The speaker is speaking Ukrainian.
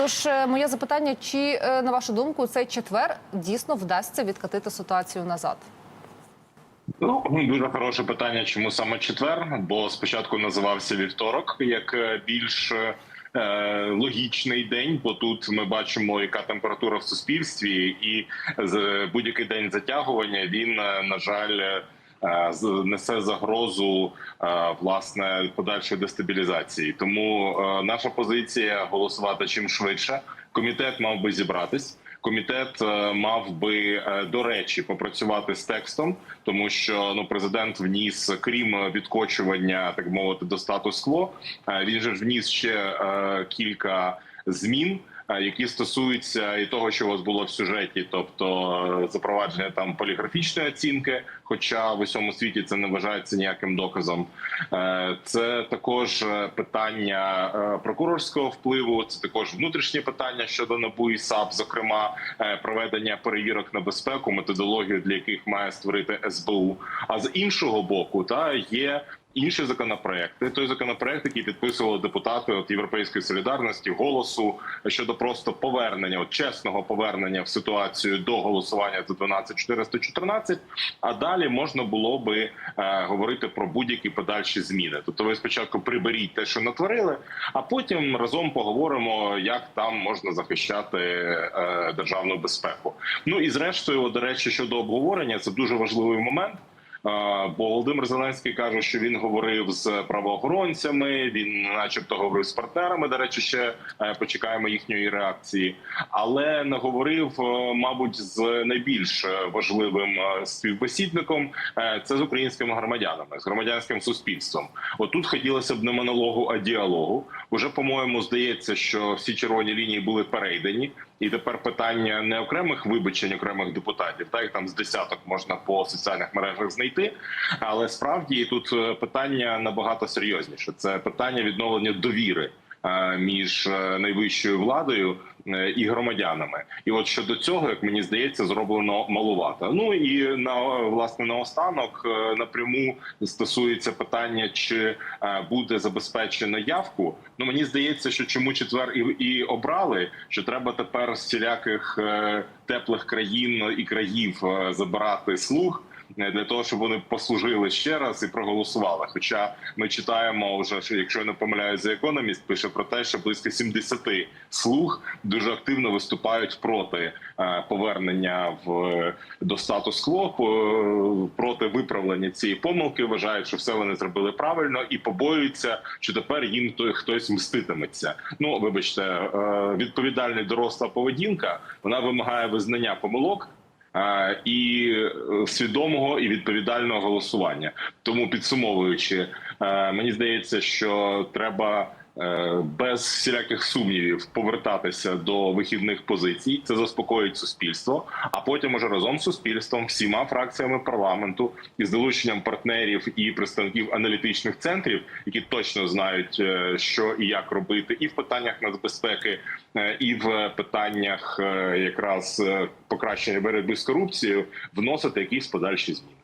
Тож е, моє запитання: чи е, на вашу думку цей четвер дійсно вдасться відкатити ситуацію назад? Ну дуже хороше питання. Чому саме четвер? Бо спочатку називався вівторок як е, більш логічний день, бо тут ми бачимо, яка температура в суспільстві, і будь-який день затягування він на жаль. Е, Несе загрозу е, власне подальшої дестабілізації. Тому е, наша позиція голосувати чим швидше. Комітет мав би зібратись. Комітет мав би до речі попрацювати з текстом, тому що ну президент вніс, крім відкочування, так мовити, до статус-кво. Він же вніс ще кілька змін. Які стосуються і того, що у вас було в сюжеті, тобто е, запровадження там поліграфічної оцінки, хоча в усьому світі це не вважається ніяким доказом. Е, Це також е, питання прокурорського впливу. Це також внутрішні питання щодо НАБУ і САП, зокрема проведення перевірок на безпеку, методологію для яких має створити СБУ. А з іншого боку, та є. Інші законопроекти, той законопроект, який підписували депутати от Європейської солідарності, голосу щодо просто повернення, от чесного повернення в ситуацію до голосування за 12414, А далі можна було би е, говорити про будь-які подальші зміни. Тобто, ви спочатку приберіть те, що натворили, а потім разом поговоримо, як там можна захищати е, державну безпеку. Ну і зрештою, до речі, щодо обговорення, це дуже важливий момент. Володимир Зеленський каже, що він говорив з правоохоронцями. Він, начебто, говорив з партнерами. До речі, ще е, почекаємо їхньої реакції, але не говорив, е, мабуть, з найбільш важливим е, співбесідником це з українськими громадянами, з громадянським суспільством. Отут хотілося б не монологу, а діалогу. Уже по-моєму здається, що всі червоні лінії були перейдені. І тепер питання не окремих вибачень окремих депутатів, так там з десяток можна по соціальних мережах знайти. Але справді тут е, питання набагато серйозніше. Це питання відновлення довіри між е, найвищою владою е, і громадянами. І от щодо цього, як мені здається, зроблено малувато. Ну і на власне наостанок е, напряму стосується питання, чи е, буде забезпечено явку. Ну мені здається, що чому четвер і, і обрали, що треба тепер з всіляких е, теплих країн і країв е, забирати слуг. Е, Для того щоб вони послужили ще раз і проголосували. Хоча ми читаємо вже, що якщо я не помиляюсь, за економіст пише про те, що близько 70 слуг дуже активно виступають проти е, повернення в до статус-кво, проти виправлення цієї помилки. Вважають, що все вони зробили правильно і побоюються, що тепер їм хтось мститиметься. Ну вибачте, е, відповідальна доросла поведінка вона вимагає визнання помилок. Е, І е, свідомого і відповідального голосування. Тому підсумовуючи, е, мені здається, що треба без всіляких сумнівів повертатися до вихідних позицій. Це заспокоїть суспільство. А потім уже разом з суспільством, всіма фракціями парламенту і з долученням партнерів і представників аналітичних центрів, які точно знають, е, що і як робити, і в питаннях нацбезпеки, е, і в питаннях е, якраз е, покращення боротьби з корупцією, вносити якісь подальші зміни.